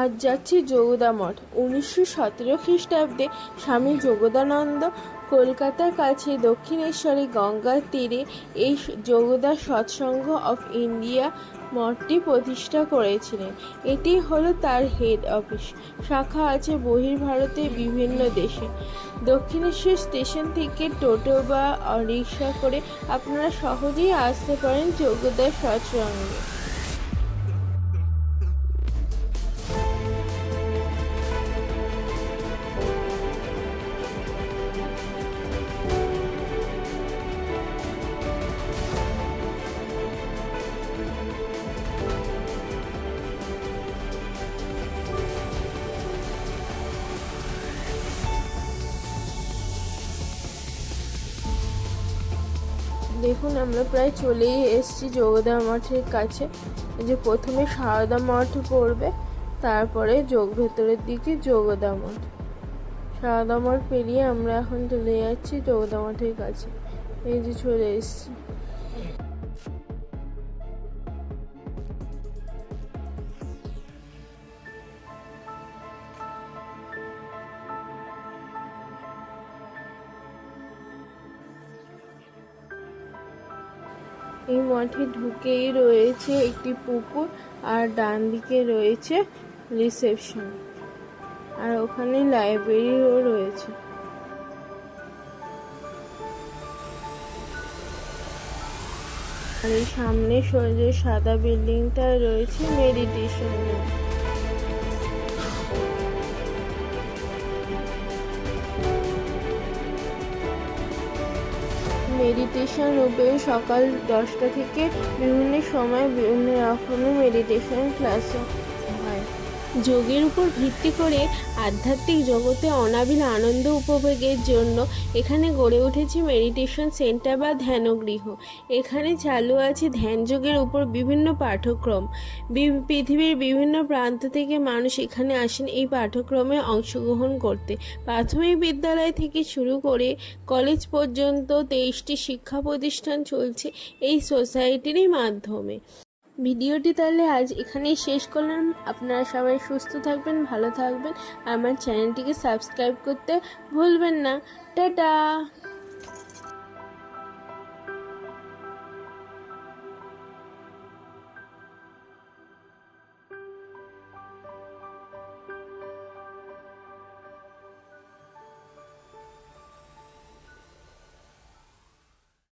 আজ যাচ্ছি যোগদা মঠ। উনিশশো সতেরো খ্রিস্টাব্দে স্বামী যোগদানন্দ কলকাতার কাছে দক্ষিণেশ্বরে গঙ্গার তীরে এই যোগদা সৎসঙ্গ অফ ইন্ডিয়া মঠটি প্রতিষ্ঠা করেছিলেন। এটি হলো তার হেড অফিস। শাখা আছে বহির্ভারতের বিভিন্ন দেশে। দক্ষিণেশ্বর স্টেশন থেকে টোটো বা রিক্সা করে আপনারা সহজেই আসতে পারেন যোগদা সৎসঙ্গে। দেখুন, আমরা প্রায় চলেই এসেছি যোগদা মঠের কাছে। যে প্রথমে সারদা মঠ পড়বে, তারপরে যোগ ভেতরের দিকে যোগদা মঠ। সারদা মঠ পেরিয়ে আমরা এখন চলে যাচ্ছি যোগদা মঠের কাছে। এই যে চলে এসেছি। এই মাঠে ঢুকেই রয়েছে একটি পুকুর আর ডান দিকে রয়েছে রিসেপশন। আর ওখানে লাইব্রেরিও রয়েছে। আর এই সামনে যে সাদা বিল্ডিংটা রয়েছে, মেডিটেশন রুম। মেডিটেশন রূপে সকাল দশটা থেকে বিভিন্ন সময় বিভিন্ন রকমের মেডিটেশন ক্লাস হয়। যোগের উপর ভিত্তি করে আধ্যাত্মিক জগতে অনাবিল আনন্দ উপভোগের জন্য এখানে গড়ে উঠেছে মেডিটেশন সেন্টার বা ধ্যানগৃহ। এখানে চালু আছে ধ্যান যোগের উপর বিভিন্ন পাঠ্যক্রম। পৃথিবীর বিভিন্ন প্রান্ত থেকে মানুষ এখানে আসেন এই পাঠ্যক্রমে অংশগ্রহণ করতে। প্রাথমিক বিদ্যালয় থেকে শুরু করে কলেজ পর্যন্ত তেইশটি শিক্ষা প্রতিষ্ঠান চলছে এই সোসাইটিরই মাধ্যমে। ভিডিওটি তাহলে আজ এখানেই শেষ করলাম। আপনারা সবাই সুস্থ থাকবেন, ভালো থাকবেন। আমার চ্যানেলটিকে সাবস্ক্রাইব করতে ভুলবেন না। টাটা!